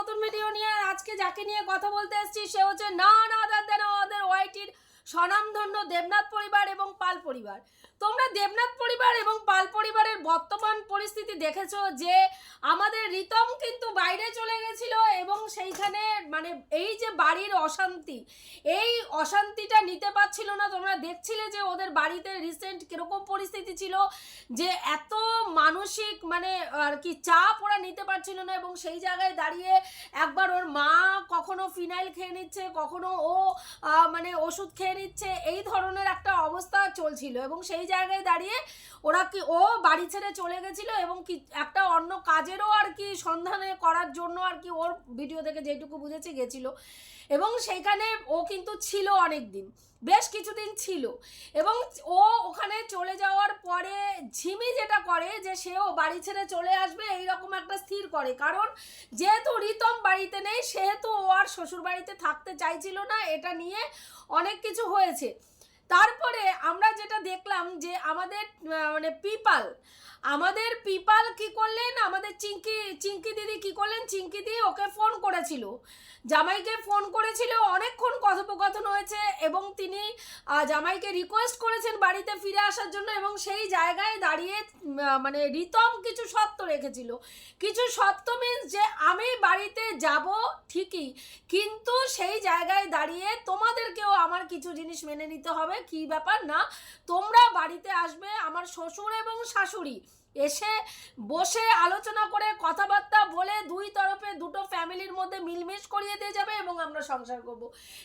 নতুন ভিডিও নিয়ে আজকে যাকে নিয়ে কথা বলতে এসেছি, সে হচ্ছে না না দেন আমাদের ওয়াইটির স্বনামধন্য দেবনাথ পরিবার এবং পাল পরিবার। তোমরা দেবনাথ পরিবার এবং পাল পরিবারের বর্তমান পরিস্থিতি দেখেছ যে আমাদের রিতম কিন্তু বাইরে চলে গেছিল এবং সেইখানে মানে এই যে বাড়ির অশান্তি, এই অশান্তিটা নিতে পারছিল না। তোমরা দেখছিলে যে ওদের বাড়িতে রিসেন্ট কীরকম পরিস্থিতি ছিল যে এত মানসিক মানে আর কি চাপ ওরা নিতে পারছিল না এবং সেই জায়গায় দাঁড়িয়ে একবার ওর মা কখনো ফিনাইল খেয়ে নিচ্ছে, কখনো ও মানে ওষুধ খেয়ে নিচ্ছে এই ধরনের একটা চলছিল এবং সেই জায়গায় দাঁড়িয়ে ওরা কি, ও বাড়ি ছেড়ে চলে গেছিল এবং কি একটা অন্য কাজেরও আর কি সন্ধানে করার জন্য আর কি ওর ভিডিও থেকে যেটুকু বুঝেছে গেছিল। এবং সেইখানে ও কিন্তু ছিল অনেক দিন বেশ কিছুদিন ছিল। এবং ও ওখানে চলে যাওয়ার পরে ঝিমি যেটা করে যে সেও বাড়ি ছেড়ে চলে আসবে এই রকম একটা স্থির করে। কারণ যেহেতু রিতম বাড়িতে নেই, সেহেতু ও আর শ্বশুর বাড়িতে থাকতে চাইছিল না, এটা নিয়ে অনেক কিছু হয়েছে। তারপরে আমরা যেটা দেখলাম যে আমাদের মানে পিপাল আমাদের পিপাল কি করলেন? আমাদের চিঙ্কি চিঙ্কি দিদি কি করলেন? চিঙ্কি দিদি ওকে ফোন করেছিল। জামাইকে ফোন করেছিল, অনেকক্ষণ কথোপকথন হয়েছে এবং তিনি জামাইকে রিকোয়েস্ট করেছেন বাড়িতে ফিরে আসার জন্য এবং সেই জায়গায় দাঁড়িয়ে মানে রিতম কিছু সত্য রেখেছিল। কিছু সত্য মিন্স যে আমি বাড়িতে যাব ঠিকই, কিন্তু সেই জায়গায় দাঁড়িয়ে তোমাদেরকেও আমার কিছু জিনিস মেনে নিতে হবে। কি ব্যাপার? না, তোমরা বাড়িতে আসবে আমার শ্বশুর এবং শাশুড়ি। এসে বসে আলোচনা করে কথাবার্তা বলে দুই তরফে দুটো ফ্যামিলির মধ্যে মিলমিশ করিয়ে দিয়ে যাবে এবং আমরা সংসার করব।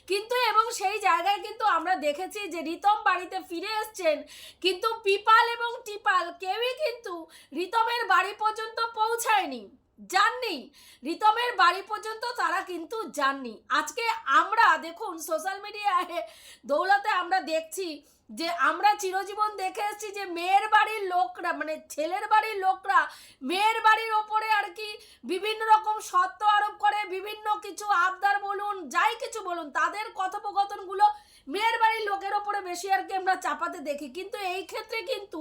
কিন্তু এবং সেই জায়গায় কিন্তু আমরা দেখেছি যে রিতম বাড়িতে ফিরে এসছেন। কিন্তু পিপাল এবং টিপাল কেউই কিন্তু রিতমের বাড়ি পর্যন্ত পৌঁছায়নি। যাননি রিতমের বাড়ি পর্যন্ত তারা কিন্তু যাননি আজকে আমরা দেখুন সোশ্যাল মিডিয়ায় দৌলতে আমরা দেখছি যে আমরা চিরজীবন দেখে এসেছি যে মেয়ের বাড়ির লোকরা মানে ছেলের বাড়ির লোকরা মেয়ের বাড়ির ওপরে আর কি বিভিন্ন রকম সত্য আরোপ করে, বিভিন্ন কিছু আবদার বলুন, যাই কিছু বলুন, তাদের কথোপকথনগুলো মেয়ের বাড়ির লোকের ওপরে বেশি আর কি আমরা চাপাতে দেখি। কিন্তু এই ক্ষেত্রে কিন্তু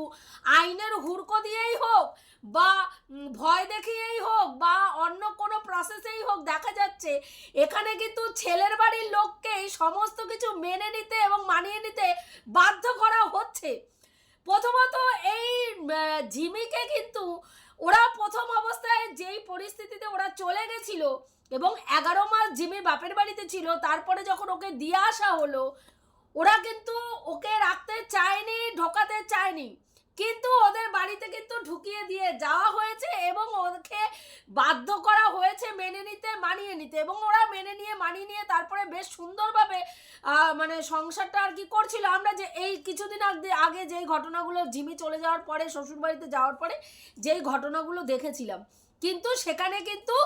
আইনের হুড়কো দিয়েই হোক বা ভয় দেখিয়েই হোক বা অন্য কোনো প্রসেসেই হোক, দেখা যাচ্ছে এখানে কিন্তু ছেলের বাড়ির লোককেই সমস্ত কিছু মেনে নিতে এবং মানিয়ে নিতে বাধ্য করা হচ্ছে। প্রথমত এই জিমিকে কিন্তু ওরা প্রথম অবস্থায় যেই পরিস্থিতিতে ওরা চলে গেছিল এবং এগারো মাস জিমি বাপের বাড়িতে ছিল, তারপরে যখন ওকে দিয়ে আসা হলো ওরা কিন্তু ওকে রাখতে চায়নি, ঢোকাতে চায়নি। কিন্তু ওদের বাড়িতে কিন্তু ঢুকিয়ে দিয়ে যাওয়া হয়েছে এবং ওকে বাধ্য করা হয়েছে মেনে নিতে, মানিয়ে নিতে। এবং ওরা মেনে নিয়ে, মানিয়ে নিয়ে তারপরে বেশ সুন্দরভাবে মানে সংসারটা আর কি করছিল। আমরা যে এই কিছুদিন আগে আগে যেই ঘটনাগুলো, জিমি চলে যাওয়ার পরে, শ্বশুরবাড়িতে যাওয়ার পরে যেই ঘটনাগুলো দেখেছিলাম। কিন্তু সেখানে কিন্তু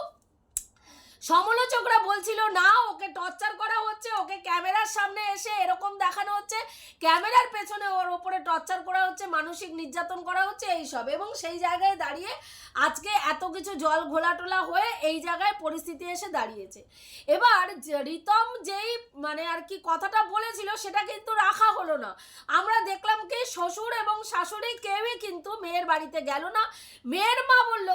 সমালোচকরা বলছিল, না, ওকে টর্চার করা হচ্ছে, ওকে ক্যামেরার সামনে এসে এরকম দেখানো হচ্ছে, ক্যামেরার পেছনে ওর ওপরে টর্চার করা হচ্ছে, মানসিক নির্যাতন করা হচ্ছে, এইসব। এবং সেই জায়গায় দাঁড়িয়ে আজকে এত কিছু জল ঘোলাটোলা হয়ে এই জায়গায় পরিস্থিতি এসে দাঁড়িয়েছে। এবার রিতম যেই মানে আর কি কথাটা বলেছিল, সেটা কিন্তু রাখা হলো না। আমরা দেখলাম কি শ্বশুর এবং শাশুড়ি কেউই কিন্তু মেয়ের বাড়িতে গেল না। মেয়ের মা বলল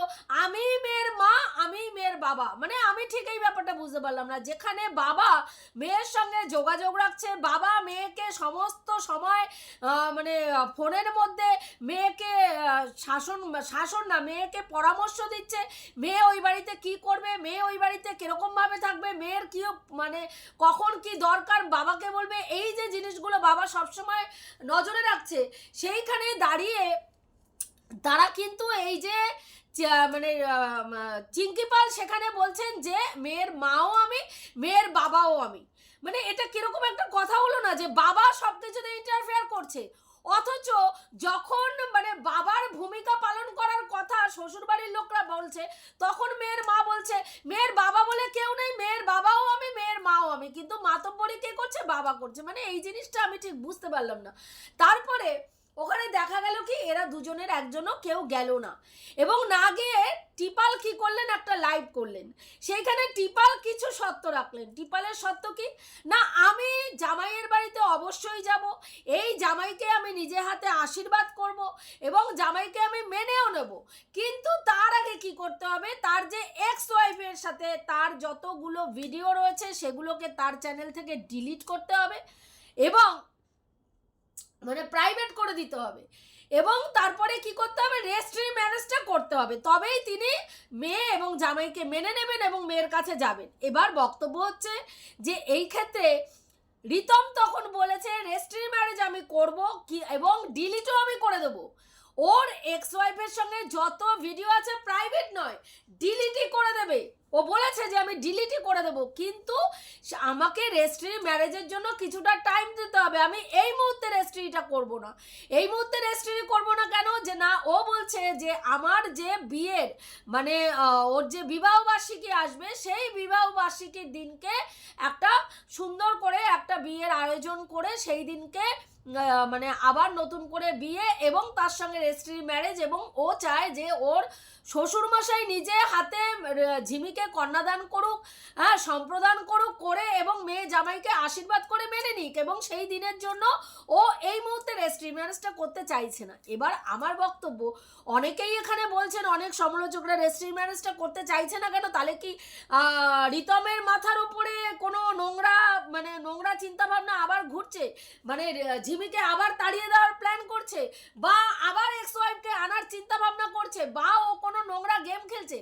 আমি মেয়ের মা আমি মেয়ের বাবা। মানে আমি ঠিক এই ব্যাপারটা বুঝতে পারলাম না। যেখানে বাবা মেয়ের সঙ্গে যোগাযোগ রাখছে, বাবা মেয়েকে সমস্ত সময় মানে ফোনের মধ্যে মেয়েকে শাসন শাসন না, মেয়েকে পরামর্শ দিচ্ছে, মেয়ে ওই বাড়িতে কি করবে, মেয়ে ওই বাড়িতে কীরকম ভাবে থাকবে, মেয়ের কি মানে কখন কি দরকার, বাবাকে বলবে, এই যে জিনিসগুলো বাবা সবসময় নজরে রাখছে, সেইখানে দাঁড়িয়ে তারা কিন্তু এই যে মানে আম, চিঙ্কি পাল সেখানে বলছেন যে মেয়ের মাও আমি মেয়ের বাবাও আমি। মানে এটা কীরকম একটা কথা হলো না যে বাবা সব কিছুতে ইন্টারফেয়ার করছে অথচ যখন মানে বাবার ভূমিকা পালন করার কথা শ্বশুরবাড়ির লোকরা বলছে তখন মেয়ের মা বলছে মেয়ের বাবা বলে কেউ নেই মেয়ের বাবাও আমি মেয়ের মাও আমি। কিন্তু মাতব্বরি কে করছে? বাবা করছে। মানে এই জিনিসটা আমি ঠিক বুঝতে পারলাম না। তারপরে ওখানে দেখা গেল কি, এরা দুজনের একজনও কেউ গেল না। এবং না গিয়ে টিপাল কি করলেন, একটা লাইভ করলেন। সেইখানে টিপাল কিছু সত্য রাখলেন। টিপালের সত্য কি, না, আমি জামাইয়ের বাড়িতে অবশ্যই যাব, এই জামাইকে আমি নিজে হাতে আশীর্বাদ করব এবং জামাইকে আমি মেনেও নেব। কিন্তু তার আগে কি করতে হবে, তার যে এক্স ওয়াইফের সাথে তার যতগুলো ভিডিও রয়েছে, সেগুলোকে তার চ্যানেল থেকে ডিলিট করতে হবে এবং মানে প্রাইভেট করে দিতে হবে। এবং তারপরে কি করতে হবে? রেজিস্ট্রি ম্যারেজটা করতে হবে। তবেই তিনি মেয়ে এবং জামাইকে মেনে নেবেন এবং মেয়ের কাছে যাবেন। এবার বক্তব্য হচ্ছে যে এই ক্ষেত্রে রিতম তখন বলেছে রেজিস্ট্রি ম্যারেজ আমি করব কি এবং ডিলিটও আমি করে দেবো। ওর এক্স ওয়াইফের সঙ্গে যত ভিডিও আছে প্রাইভেট নয় ডিলিটই করে দেবে। ও বলেছে যে আমি ডিলিটই করে দেবো, কিন্তু আমাকে রেজিস্ট্রি ম্যারেজের জন্য কিছুটা টাইম দিতে হবে। আমি এই মুহূর্তে রেজিস্ট্রিটা করব না। এই মুহূর্তে রেজিস্ট্রি করব না কেন? যে না, ও বলছে যে আমার যে বিয়ের মানে ওর যে বিবাহ বার্ষিকী আসবে, সেই বিবাহ বার্ষিকীর দিনকে একটা সুন্দর করে একটা বিয়ের আয়োজন করে সেই দিনকে মানে আবার নতুন করে বিয়ে এবং তার সঙ্গে রেজিস্ট্রি ম্যারেজ এবং ও চায় যে ওর শ্বশুরমশাই নিজে হাতে ঝিমিকে কন্যাদান করুক হ্যাঁ সম্প্রদান করুক, করে এবং মেয়ে জামাইকে আশীর্বাদ করে মেনে নিক এবং সেই দিনের জন্য ও এই মুহূর্তে রেজিস্ট্রি ম্যারেজটা করতে চাইছে না। এবার আমার বক্তব্য, অনেকেই এখানে বলছেন অনেক সমালোচকরা রেজিস্ট্রি ম্যারেজটা করতে চাইছে না কেন? তাহলে কি রিতমের মাথার উপরে কোনো নোংরা মানে নোংরা চিন্তা ভাবনা আবার ঘুরছে? মানে ঝিমিকে আবার তাড়িয়ে দেওয়ার প্ল্যান করছে বা আবার এক্স ওয়াইফকে আনার চিন্তা ভাবনা করছে বা ও কোনো নোংরা গেম খেলছে।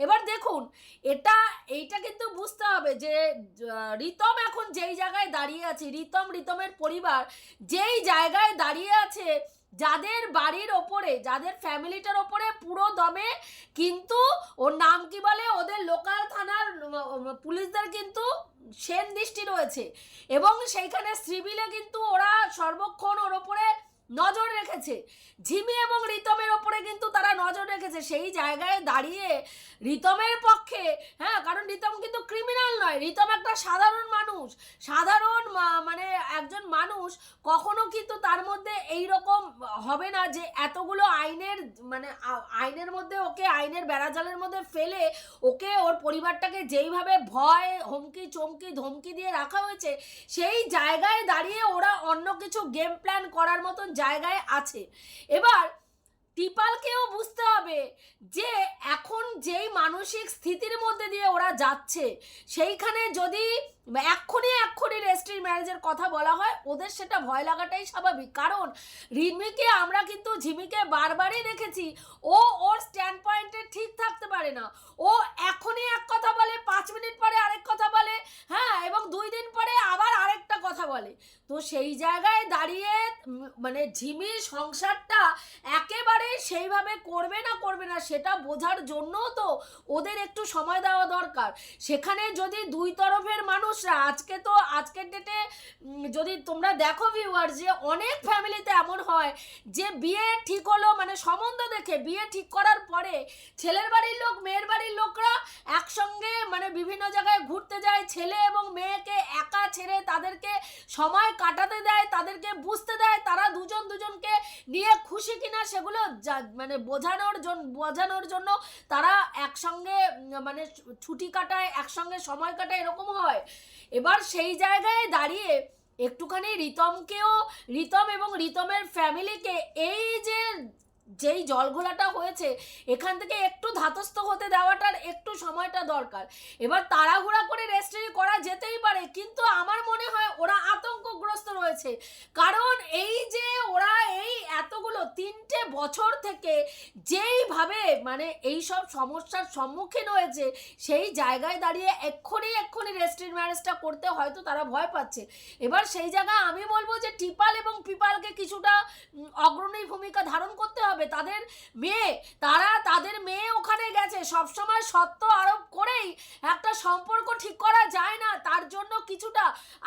এবার দেখুন, এটা, এইটা কিন্তু বুঝতে হবে যে রিতম এখন যেই জায়গায় দাঁড়িয়ে আছে, রিতম, রিতমের পরিবার যেই জায়গায় দাঁড়িয়ে আছে যাদের বাড়ির ওপরে, যাদের ফ্যামিলিটার ওপরে পুরো দমে কিন্তু ওর নাম কি বলে? ওদের লোকাল থানার পুলিশদের কিন্তু সেন দৃষ্টি রয়েছে। এবং সেইখানে সিভিলে কিন্তু ওরা সর্বক্ষণ ওর ওপরে নজর রেখেছে। ঝিমি এবং রিতমের ওপরে কিন্তু তারা নজর রেখেছে। সেই জায়গায় দাঁড়িয়ে রিতমের পক্ষে হ্যাঁ কারণ রিতম কিন্তু ক্রিমিনাল নয়। রিতম একটা সাধারণ মানুষ। সাধারণ মানে একজন মানুষ কখনো কিন্তু তার মধ্যে এই রকম হবে না যে এতগুলো আইনের মানে আইনের মধ্যে ওকে, আইনের বেড়াজালের মধ্যে ফেলে ওকে ওর পরিবারটাকে যেইভাবে ভয়, হুমকি, চমকি, ধমকি দিয়ে রাখা হয়েছে, সেই জায়গায় দাঁড়িয়ে ওরা অন্য কিছু গেম প্ল্যান করার মতন জায়গায় আছে। এবার টিপালকেও বুঝতে হবে যে এখন যেই মানসিক স্থিতির মধ্যে দিয়ে ওরা যাচ্ছে, সেইখানে যদি এক্ষুনি এক্ষুনি রেজিস্ট্রি ম্যারেজের কথা বলা হয়, ওদের সেটা ভয় লাগাটাই স্বাভাবিক। কারণ রিমিকে আমরা কিন্তু ঝিমিকে বারবারই দেখেছি, ও ওর স্ট্যান্ড পয়েন্টে ঠিক থাকতে পারে না। ও এখনই এক কথা বলে পাঁচ মিনিট পরে আরেক কথা বলে হ্যাঁ এবং দুই দিন পরে আবার আরেকটা কথা বলে তো সেই জায়গায় দাঁড়িয়ে মানে ঝিমির সংসারটা একেবারে সেইভাবে করবে না করবে না সেটা বোঝার জন্য তো ওদের একটু সময় দেওয়া দরকার। সেখানে যদি দুই তরফের মানুষরা, আজকে তো আজকের ডেটে যদি তোমরা দেখো ভিউয়ার যে অনেক ফ্যামিলিতে এমন হয় যে বিয়ে ঠিক হলো মানে সম্বন্ধ দেখে বিয়ে ঠিক করার পরে ছেলের বাড়ির লোক, মেয়ের বাড়ির লোকরা একসঙ্গে মানে বিভিন্ন জায়গায় ঘুরতে যায়, ছেলে এবং মেয়েকে একা ছেড়ে তাদেরকে সময় কাটাতে দেয়, তাদেরকে বুঝতে দেয়, তারা দুজন দুজনকে নিয়ে খুশি কিনা সেগুলো মানে বোঝানোর জন্য বোঝানোর জন্য তারা একসঙ্গে মানে ছুটি কাটায়, একসঙ্গে সময় কাটায়, এরকম হয়। এবার সেই জায়গায় দাঁড়িয়ে একটুখানি রিতমকেও, রিতম এবং রিতমের ফ্যামিলিকে এই যে যেই জলঘোলাটা হয়েছে, এখান থেকে একটু ধাতস্থ হতে দেওয়াটার একটু সময়টা দরকার। এবার তাড়াহুড়া করে রেজিস্ট্রি করা যেতেই পারে, কিন্তু আমার মনে হয় ওরা আতঙ্কগ্রস্ত রয়েছে। কারণ এই যে ওরা এই এতগুলো তিনটে বছর থেকে যেইভাবে মানে এই সব সমস্যার সম্মুখীন হয়েছে, সেই জায়গায় দাঁড়িয়ে এক্ষুনি এক্ষুনি রেজিস্ট্রি ম্যারেজটা করতে হয়তো তারা ভয় পাচ্ছে। এবার সেই জায়গায় আমি বলব যে টিপাল এবং পিপালকে কিছুটা অগ্রণী ভূমিকা ধারণ করতে হবে। তাদের মেয়ে তারা তাদের মেয়ে ওখানে গেছে। সবসময় সত্য আরোপ করেই একটা সম্পর্ক ঠিক করা যায় না। তার জন্য কিছুটা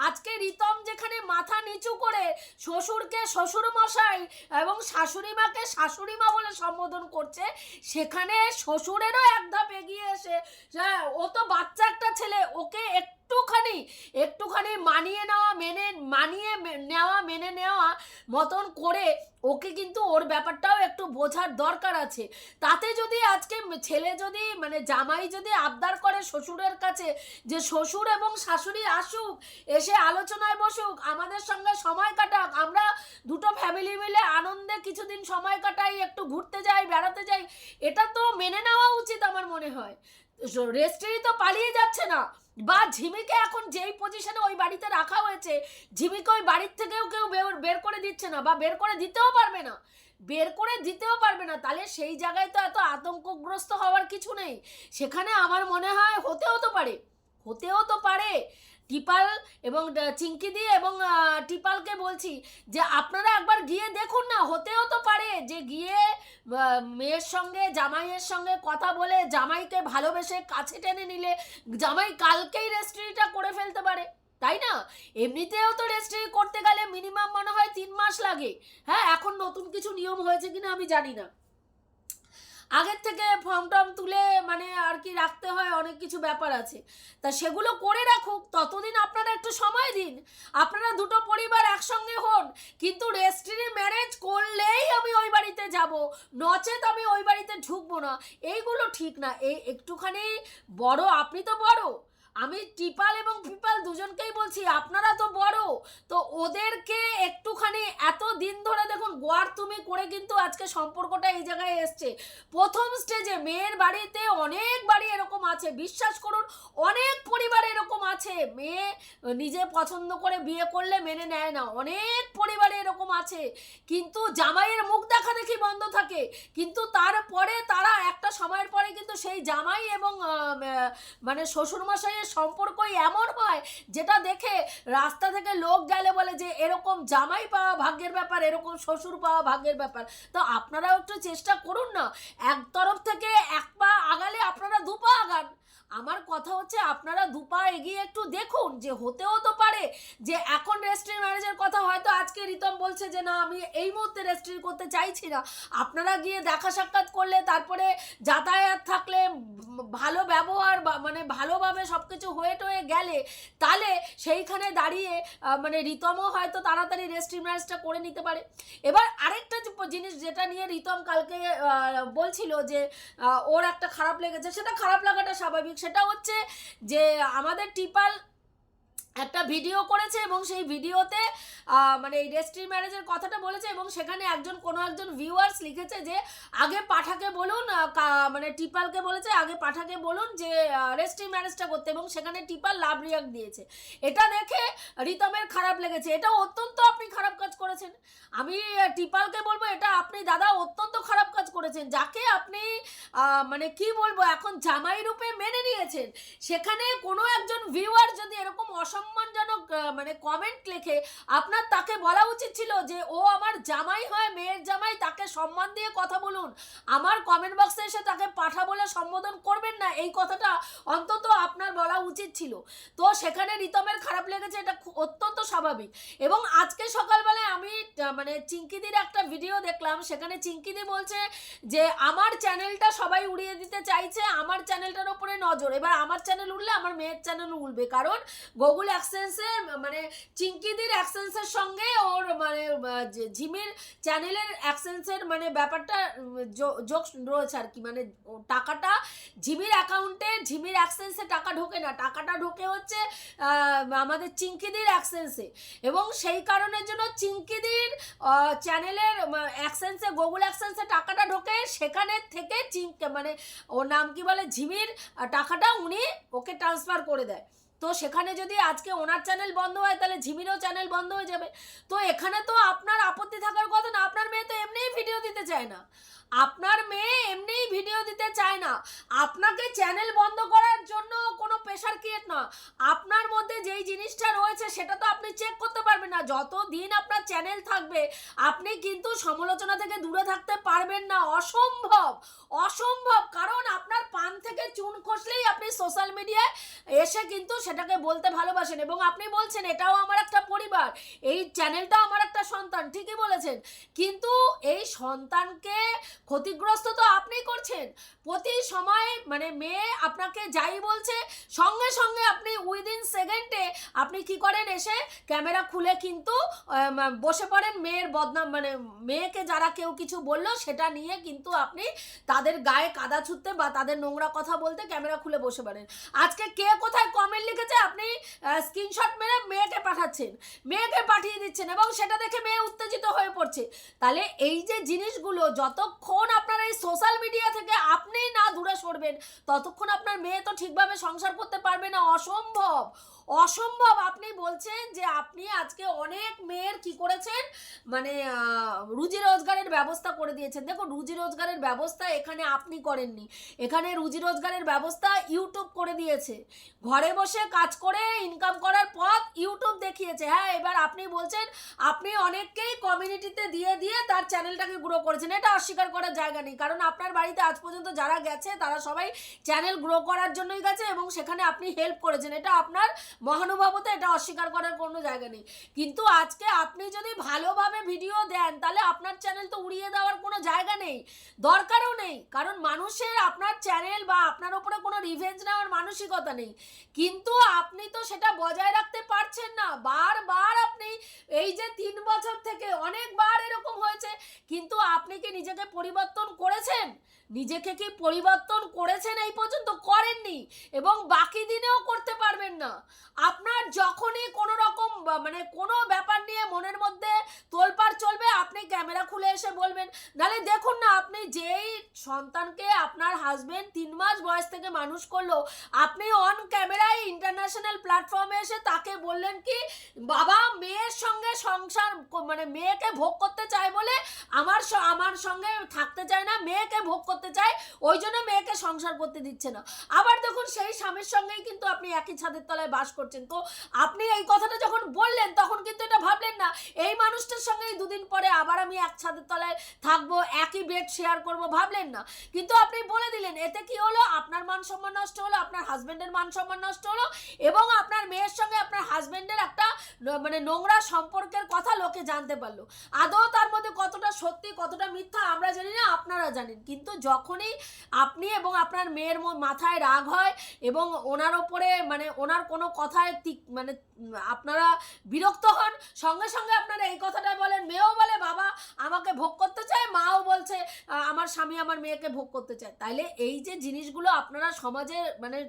আজকে রিতম যেখানে মাথা নিচু করে শ্বশুরকে শ্বশুর মশাই এবং শাশুড়ি মাকে শাশুড়ি মা বলে সম্বোধন করছে সেখানে শ্বশুরেরও এক ধাপ এগিয়ে এসে হ্যাঁ, ও তো বাচ্চা একটা ছেলে ওকে একটুখানি একটুখানি মানিয়ে নেওয়া, মেনে, মানিয়ে নেওয়া, মেনে নেওয়া মতন করে ওকে কিন্তু ওর ব্যাপারটাও একটু বোঝার দরকার আছে। তাতে যদি আজকে ছেলে যদি মানে জামাই যদি আবদার করে শ্বশুরের কাছে যে শ্বশুর এবং শাশুড়ি আসুক, এসে আলোচনায় বসুক, আমাদের সঙ্গে সময় কাটাক, আমরা দুটো ফ্যামিলি মিলে আনন্দে কিছুদিন সময় কাটাই, একটু ঘুরতে যাই, বেড়াতে যাই, এটা তো মেনে নেওয়া উচিত আমার মনে হয়। রেস্ট্রি তো পালিয়ে যাচ্ছে না। বা ঝিমিকে এখন যেই পজিশনে ওই বাড়িতে রাখা হয়েছে, ঝিমিকে ওই বাড়ির থেকেও কেউ বের- করে দিচ্ছে না বা বের করে দিতেও পারবে না। বের করে দিতেও পারবে না, তাহলে সেই জায়গায় তো এত আতঙ্কগ্রস্ত হওয়ার কিছু নেই। সেখানে আমার মনে হয় হতেও তো পারে, হতেও তো পারে। টিপাল এবং ড- দিয়ে এবং টিপালকে বলছি যে আপনারা একবার গিয়ে দেখুন না, হতেও তো পারে যে গিয়ে মেয়ের সঙ্গে, জামাইয়ের সঙ্গে কথা বলে জামাইকে ভালোবেসে কাছে টেনে নিলে জামাই কালকেই রেজিস্ট্রিটা করে ফেলতে পারে, তাই না? এমনিতেও তো রেজিস্ট্রি করতে গেলে মিনিমাম মনে হয় তিন মাস লাগে। হ্যাঁ এখন নতুন কিছু নিয়ম হয়েছে কিনা আমি জানি না। আগের থেকে ফর্ম টর্ম তুলে মানে আর কি রাখতে হয়, অনেক কিছু ব্যাপার আছে। তা সেগুলো করে রাখুক, ততদিন আপনারা একটু সময় দিন। আপনারা দুটো পরিবার একসঙ্গে হন, কিন্তু রেজিস্ট্রি ম্যারেজ করলেই আমি ওই বাড়িতে যাব। নচেত আমি ওই বাড়িতে ঢুকবো না। এইগুলো ঠিক না। এই একটুখানি বড়, আপনি তো বড়। আমি টিপাল এবং পিপাল দুজনকেই বলছি, আপনারা তো বড়। তো ওদেরকে একটুখানি এত দিন ধরে দেখুন গোয়ার তুমি করে কিন্তু আজকে সম্পর্কটা এই জায়গায় এসছে। প্রথম স্টেজে মেয়ের বাড়িতে অনেক বাড়ি এরকম আছে, বিশ্বাস করুন, অনেক পরিবার এরকম আছে। মেয়ে নিজে পছন্দ করে বিয়ে করলে মেনে নেয় না, অনেক পরিবারে এরকম আছে। কিন্তু জামাইয়ের মুখ দেখা দেখি বন্ধ থাকে। কিন্তু তারপরে তারা একটা সময়ের পরে কিন্তু সেই জামাই এবং মানে শ্বশুরমশাইয়ের সম্পর্কই এমন হয় যেটা দেখে রাস্তা থেকে লোক গেলে বলে যে এরকম জামাই পাওয়া ভাগ্যের ব্যাপার, এরকম শ্বশুর পাওয়া ভাগ্যের ব্যাপার। তো আপনারাও একটু চেষ্টা করুন না, এক তরফ থেকে এক পা আগালে আপনারা দু পা আগান। আমার কথা হচ্ছে আপনারা দুপা এগিয়ে একটু দেখুন যে হতেও তো পারে যে এখন রেজিস্ট্রি ম্যারেজের কথা হয়তো আজকে রিতম বলছে যে না, আমি এই মুহূর্তে রেজিস্ট্রি করতে চাইছি না। আপনারা গিয়ে দেখা সাক্ষাৎ করলে তারপরে যাতায়াত থাকলে ভালো ব্যবহার মানে ভালোভাবে সব কিছু হয়ে টয়ে গেলে, তাহলে সেইখানে দাঁড়িয়ে মানে রিতমও হয়তো তাড়াতাড়ি রেস্ট ম্যারেজটা করে নিতে পারে। এবার আরেকটা জিনিস যেটা নিয়ে রিতম কালকে বলছিল যে ওর একটা খারাপ লেগেছে, সেটা খারাপ লাগাটা স্বাভাবিক। সেটা হচ্ছে যে, আমাদের টিপাল একটা ভিডিও করেছে এবং সেই ভিডিওতে মানে এই রেস্ট্রি ম্যারেজের কথাটা বলেছে এবং সেখানে একজন, কোনো একজন ভিউয়ার্স লিখেছে যে, আগে পাঠাকে বলুন মানে টিপালকে বলেছে, আগে পাঠাকে বলুন যে রেস্ট্রি ম্যারেজটা করতে এবং সেখানে টিপাল লাভ রিয়াক্ট দিয়েছে। এটা দেখে রিতমের খারাপ লেগেছে। এটা অত্যন্ত আপনি খারাপ কাজ করেছেন। আমি টিপালকে বলব, এটা আপনি, দাদা অত্যন্ত খারাপ কাজ করেছেন। যাকে আপনি মানে কি বলব, এখন জামাই রূপে মেনে নিয়েছেন, সেখানে কোনো একজন ভিউয়ার যদি এরকম অসম্মানজনক মানে কমেন্ট লেখে আপনার তাকে বলা উচিত ছিল যে ও আমার জামাই হয়, মেয়ের জামাই, তাকে সম্মান দিয়ে কথা বলুন। আমার কমেন্ট বক্সে এসে তাকে পাঠা বলে সম্বোধন করবেন না, এই কথাটা অন্তত আপনার বলা উচিত ছিল। তো সেখানে রিতমের খারাপ লেগেছে, এটা অত্যন্ত স্বাভাবিক। এবং আজকে সকালবেলায় আমি মানে চিঙ্কিদির একটা ভিডিও দেখলাম, সেখানে চিঙ্কিদি বলছে যে, আমার চ্যানেলটা সবাই উড়িয়ে দিতে চাইছে, আমার চ্যানেলটার ওপরে নজর। এবার আমার চ্যানেল উঠলে আমার মেয়ের চ্যানেল উঠবে কারণ গুগল অ্যাক্সেন্সে মানে চিঙ্কিদির অ্যাক্সেন্সের সঙ্গে ওর মানে ঝিমির চ্যানেলের অ্যাক্সেন্সের মানে ব্যাপারটা যোগ রয়েছে আর কি। মানে টাকাটা ঝিমির অ্যাকাউন্টে ঝিমির অ্যাক্সেন্সে টাকা ঢোকে না। টাকাটা ঢোকে হচ্ছে আমাদের চিঙ্কিদির অ্যাক্সেন্সে এবং সেই কারণের জন্য চিঙ্কিদির চ্যানেলের অ্যাক্সেন্সে গুগল অ্যাক্সেন্সে টাকাটা ঢোকে। সেখানে থেকে চিঙ্ক মানে ওর নাম কি বলে? ঝিমির টাকাটা উনি ওকে ট্রান্সফার করে দেয়। তো সেখানে যদি আজকে ওনার চ্যানেল বন্ধ হয়, তাহলে ঝিমিরও চ্যানেল বন্ধ হয়ে যাবে। তো এখানে তো আপনার আপত্তি থাকার কথা না, আপনার মেয়ে তো এমনিই ভিডিও দিতে চায় না। আপনার মেয়ে এমনিই ভিডিও দিতে চায় না। আপনাকে চ্যানেল বন্ধ করার জন্য কোনো প্রেশার ক্রিয়েট না। আপনার মধ্যে যেই জিনিসটা রয়েছে, সেটা তো আপনি চেক করতে পারবেন না। যত দিন আপনার চ্যানেল থাকবে, আপনি কিন্তু সমালোচনা থেকে দূরে থাকতে পারবেন না। অসম্ভব অসম্ভব। কারণ আপনার পান থেকে চুন খসলেই আপনি সোশ্যাল মিডিয়ায় এসে কিন্তু সেটাকে বলতে ভালোবাসেন এবং আপনি বলছেন এটাও আমার একটা পরিবার, এই চ্যানেলটাও আমার একটা সন্তান, ঠিকই বলেছেন। কিন্তু এই সন্তানকে ক্ষতিগ্রস্ত তো আপনি করছেন। প্রতি সময় মানে মেয়ে আপনাকে যাই বলছে, সঙ্গে সঙ্গে আপনি উইদিন সেকেন্ডে আপনি কি করেন এসে ক্যামেরা খুলে কিন্তু বসে পড়েন মেয়ের বদনাম মানে মেয়েকে যারা কেউ কিছু বলল সেটা নিয়ে কিন্তু আপনি তাদের গায়ে কাদা ছুটতে বা তাদের নোংরা কথা বলতে ক্যামেরা খুলে বসে পড়েন। আজকে কে কোথায় কমেন্ট লিখেছে? আপনি স্ক্রিনশট মেরে মেয়েকে পাঠাচ্ছেন। মেয়েকে পাঠিয়ে দিচ্ছেন এবং সেটা দেখে মেয়ে হয়ে পড়ছে। তাহলে এই যে জিনিসগুলো, যতক্ষণ আপনার এই সোশ্যাল মিডিয়া থেকে আপনি না দূরে সরবেন, ততক্ষণ আপনার মেয়ে তো ঠিকভাবে সংসার করতে পারবে না। অসম্ভব। অসম্ভব। আপনি বলছেন যে আপনি আজকে অনেক মেয়ের কি করেছেন? মানে রুজি রোজগারের ব্যবস্থা করে দিয়েছেন। দেখুন, রুজি রোজগারের ব্যবস্থা এখানে আপনি করেননি। এখানে রুজি রোজগারের ব্যবস্থা ইউটিউব করে দিয়েছে। ঘরে বসে কাজ করে ইনকাম করার পথ ইউটিউব দেখিয়েছে। হ্যাঁ এবার আপনি বলছেন, আপনি অনেককেই কমিউনিটিতে দিয়ে দিয়ে তার চ্যানেলটাকে গ্রো করেছেন। এটা অস্বীকার করার জায়গা নেই। কারণ আপনার বাড়িতে আজ পর্যন্ত যারা গেছে, তারা সবাই চ্যানেল গ্রো করার জন্যই গেছে এবং সেখানে আপনি হেল্প করেছেন। এটা আপনার মহানুভবতা, এটা অস্বীকার করার কোনো জায়গা নেই। কিন্তু আজকে আপনি যদি ভালোভাবে ভিডিও দেন, তাহলে আপনার চ্যানেল তো উড়িয়ে দেওয়ার কোনো জায়গা নেই। দরকারও নেই। কারণ মানুষের আপনার চ্যানেল বা আপনার ওপরে কোনো রিভেঞ্জ নেওয়ার মানসিকতা নেই। কিন্তু আপনি তো সেটা বজায় রাখতে পারছেন না। বারবার আপনি এই যে তিন বছর থেকে অনেকবার এরকম হয়েছে, কিন্তু আপনি কি নিজেকে পরিবর্তন করেছেন? নিজেকে কি পরিবর্তন করেছেন এই পর্যন্ত? করেননি এবং বাকি দিনেও করতে পারবেন না। আপনার যখনই কোনো রকম মানে কোনো ব্যাপার নিয়ে মনের মধ্যে তোলপাড় চলবে, আপনি ক্যামেরা খুলে এসে বলবেন নাহলে দেখুন না, আপনি যেই সন্তানকে আপনার হাজবেন্ড তিন মাস বয়স থেকে মানুষ করল, আপনি অন ক্যামেরায় ইন্টারন্যাশনাল প্ল্যাটফর্মে এসে তাকে বললেন কি, বাবা, মেয়ের সঙ্গে সংসার মানে মেয়েকে ভোগ করতে চায় বলে আমার আমার সঙ্গে থাকতে চায় না, মেয়েকে ভোগ করতে চায়, ওই জন্য মেয়েকে সংসার করতে দিচ্ছে না। আবার দেখুন সেই স্বামীর সঙ্গেই কিন্তু আপনি একই ছাদের তলায় বাস করছেন। তো আপনি এই কথাটা যখন বললেন, তখন কিন্তু এটা ভাবলেন না। এই মানুষটার সঙ্গেই দুদিন পরে আবার আমি এক ছাদের তলায় থাকব, একই বেড শেয়ার করব, ভাবলেন না। কিন্তু আপনি বলে দিলেন, এতে কি হলো? আপনার মান সম্মান নষ্ট হলো, আপনার হাজবেন্ডের মান সম্মান নষ্ট হলো, এবং আপনার মেয়ের সঙ্গে আপনার হাজবেন্ডের একটা ন- মানে নোংরা সম্পর্কের কথা লোকে জানতে পারল। আদৌ তার মধ্যে কতটা সত্যি, কতটা মিথ্যা, আমরা জানি না, আপনারা জানেন। কিন্তু যখনই আপনি এবং আপনার মেয়ের মাথায় রাগ হয় এবং ওনার ওপরে মানে ওনার কোনো কথায় মানে আপনারা বিরক্ত হন, সঙ্গে সঙ্গে আপনারা এই কথাটা বলেন, মেয়েও বলে, বাবা আমাকে ভোগ করতে চায়, মাও বলছে আমার স্বামী আমার মেয়েকে ভোগ করতে চায়। তাইলে এই যে জিনিসগুলো আপনারা সমাজে মানে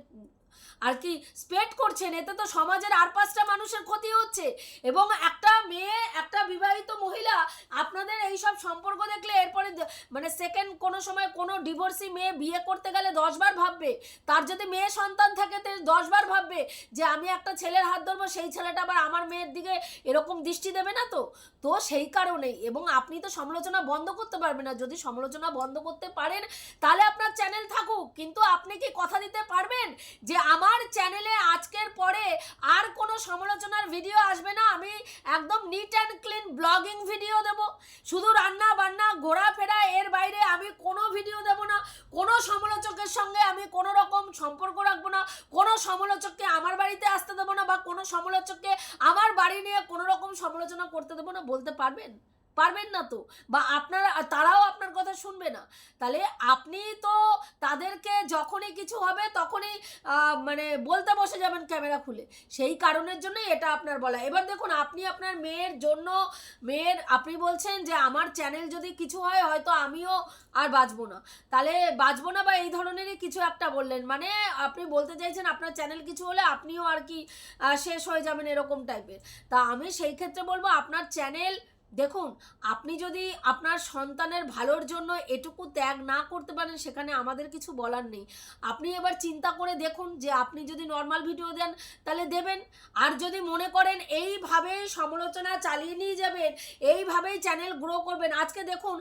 আর কি স্প্রেড করছেন, এতে তো সমাজের আর পাঁচটা মানুষের ক্ষতি হচ্ছে। এবং একটা মেয়ে, একটা বিবাহিত মহিলা, আপনাদের এই সব সম্পর্ক দেখলে এরপরে মানে সেকেন্ড কোনো সময় কোনো ডিভোর্সি মেয়ে বিয়ে করতে গেলে দশবার ভাববে। তার যদি মেয়ে সন্তান থাকে, তো দশবার ভাববে যে আমি একটা ছেলের হাত ধরবো, সেই ছেলেটা আবার আমার মেয়ের দিকে এরকম দৃষ্টি দেবে না তো? তো সেই কারণেই। এবং আপনি তো সমালোচনা বন্ধ করতে পারবেন না। যদি সমালোচনা বন্ধ করতে পারেন, তাহলে আপনার চ্যানেল থাকুক। কিন্তু আপনি কি কথা দিতে পারবেন? যে আমার চ্যানেলে আজকের পরে আর কোনো সমালোচনার ভিডিও আসবে না। আমি একদম neat and clean blogging video দেব। শুধু রান্না বান্না, ঘোরাফেরা, এর বাইরে আমি কোনো ভিডিও দেব না। কোনো সমালোচকের সঙ্গে আমি কোনো রকম সম্পর্ক রাখব না। কোনো সমালোচককে আমার বাড়িতে আসতে দেবো না বা কোনো সমালোচককে আমার বাড়ি নিয়ে কোনো রকম সমালোচনা করতে দেবো না। বলতে পারবেন? পারবেন না তো। বা আপনারা তারাও আপনার কথা শুনবে না। তাহলে আপনি তো তাদেরকে যখনই কিছু হবে তখনই মানে বলতে বসে যাবেন ক্যামেরা খুলে। সেই কারণের জন্যই এটা আপনার বলা। এবার দেখুন, আপনি আপনার মেয়ের জন্য, মেয়ের, আপনি বলছেন যে আমার চ্যানেল যদি কিছু হয়, হয়তো আমিও আর বাঁচবো না। তাহলে বাঁচবো না বা এই ধরনেরই কিছু একটা বললেন। মানে আপনি বলতে চাইছেন আপনার চ্যানেল কিছু হলে আপনিও আর কি শেষ হয়ে যাবেন এরকম টাইপের তা আমি সেই ক্ষেত্রে বলব, আপনার চ্যানেল দেখুন, আপনি যদি আপনার সন্তানের ভালোর জন্য এটুকু ত্যাগ না করতে পারেন, সেখানে আমাদের কিছু বলার নেই। আপনি এবার চিন্তা করে দেখুন যে, আপনি যদি নর্মাল ভিডিও দেন, তাহলে দেবেন। আর যদি মনে করেন এইভাবেই সমালোচনা চালিয়ে নিয়ে যাবেন, এইভাবেই চ্যানেল গ্রো করবেন। আজকে দেখুন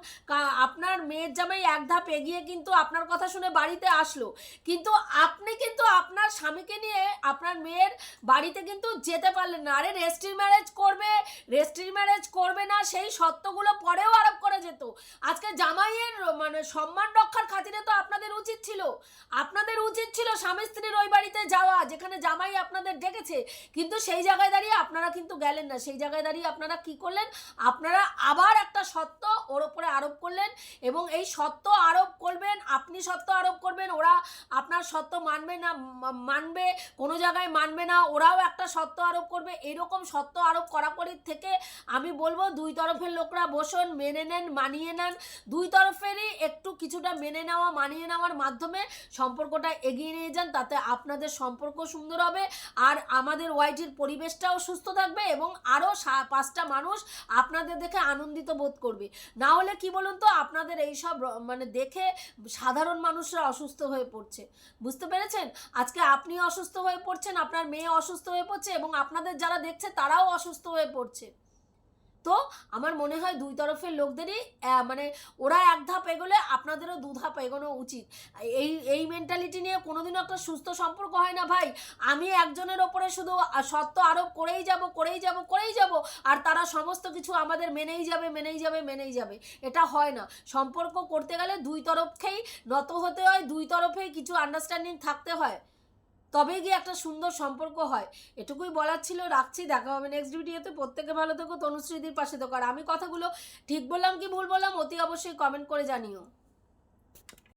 আপনার মেয়ের জামাই এক ধাপ এগিয়ে কিন্তু আপনার কথা শুনে বাড়িতে আসলো। কিন্তু আপনি কিন্তু আপনার স্বামীকে নিয়ে আপনার মেয়ের বাড়িতে কিন্তু যেতে পারলেন না। আরে রেজিস্ট্রি ম্যারেজ করবে রেজিস্ট্রি ম্যারেজ করবে না। সেই সত্যগুলো পরেও আরোপ করে যেত। আজকে জামাইয়ের মানে সম্মান রক্ষার খাতিরে তো আপনাদের উচিত ছিল। আপনাদের উচিত ছিল স্বামী স্ত্রীর ওই বাড়িতে যাওয়া, যেখানে জামাই আপনাদের ডেকেছে। কিন্তু সেই জায়গায় দাঁড়িয়ে আপনারা কিন্তু গেলেন না। সেই জায়গায় দাঁড়িয়ে আপনারা কি করলেন? আপনারা আবার একটা সত্য ওর ওপরে আরোপ করলেন এবং এই সত্য আরোপ করবেন, আপনি সত্য আরোপ করবেন, ওরা আপনার সত্য মানবে না মানবে, কোনো জায়গায় মানবে না, ওরাও একটা সত্য আরোপ করবে। এরকম সত্য আরোপ করাকরির থেকে আমি বলব দুই তরফের লোকরা বসুন, মেনে নেন, মানিয়ে নেন। দুই তরফেরই একটু কিছুটা মেনে নেওয়া, মানিয়ে নেওয়ার মাধ্যমে সম্পর্কটা এগিয়ে নিয়ে যান, তাতে আপনাদের সম্পর্ক সুন্দর হবে। আর আমাদের ওয়াইটির পরিবেশটাও সুস্থ থাকবে এবং আরও পাঁচটা মানুষ আপনাদের দেখে আনন্দিত বোধ করবে। না হলে কি বলুন তো, আপনাদের এই সব মানে দেখে সাধারণ মানুষরা অসুস্থ হয়ে পড়ছে। বুঝতে পেরেছেন? আজকে আপনি অসুস্থ হয়ে পড়ছেন, আপনার মেয়ে অসুস্থ হয়ে পড়ছে এবং আপনাদের যারা দেখছে তারাও অসুস্থ হয়ে পড়ছে। তো আমার মনে হয় দুই তরফের লোকদেরই মানে ওরা এক ধাপ এগোলে আপনাদেরও দু ধাপ এগোনো উচিত। এই এই মেন্টালিটি নিয়ে কোনোদিনও একটা সুস্থ সম্পর্ক হয় না ভাই। আমি একজনের ওপরে শুধু সত্য আরোপ করেই যাব করেই যাব করেই যাব, আর তারা সমস্ত কিছু আমাদের মেনেই যাবে মেনেই যাবে মেনেই যাবে। এটা হয় না। সম্পর্ক করতে গেলে দুই তরফকেই নত হতে হয়, দুই তরফেই কিছু আন্ডারস্ট্যান্ডিং থাকতে হয়। তবেই গিয়ে একটা সুন্দর সম্পর্ক হয়। এটুকুই বলার ছিল, রাখছি, দেখা হবে নেক্সট ভিডিওতে প্রত্যেকে ভালো থেকো, তনুশ্রীদির পাশে থেকো। আর আমি কথাগুলো ঠিক বললাম কি ভুল বললাম, অতি অবশ্যই কমেন্ট করে জানিও।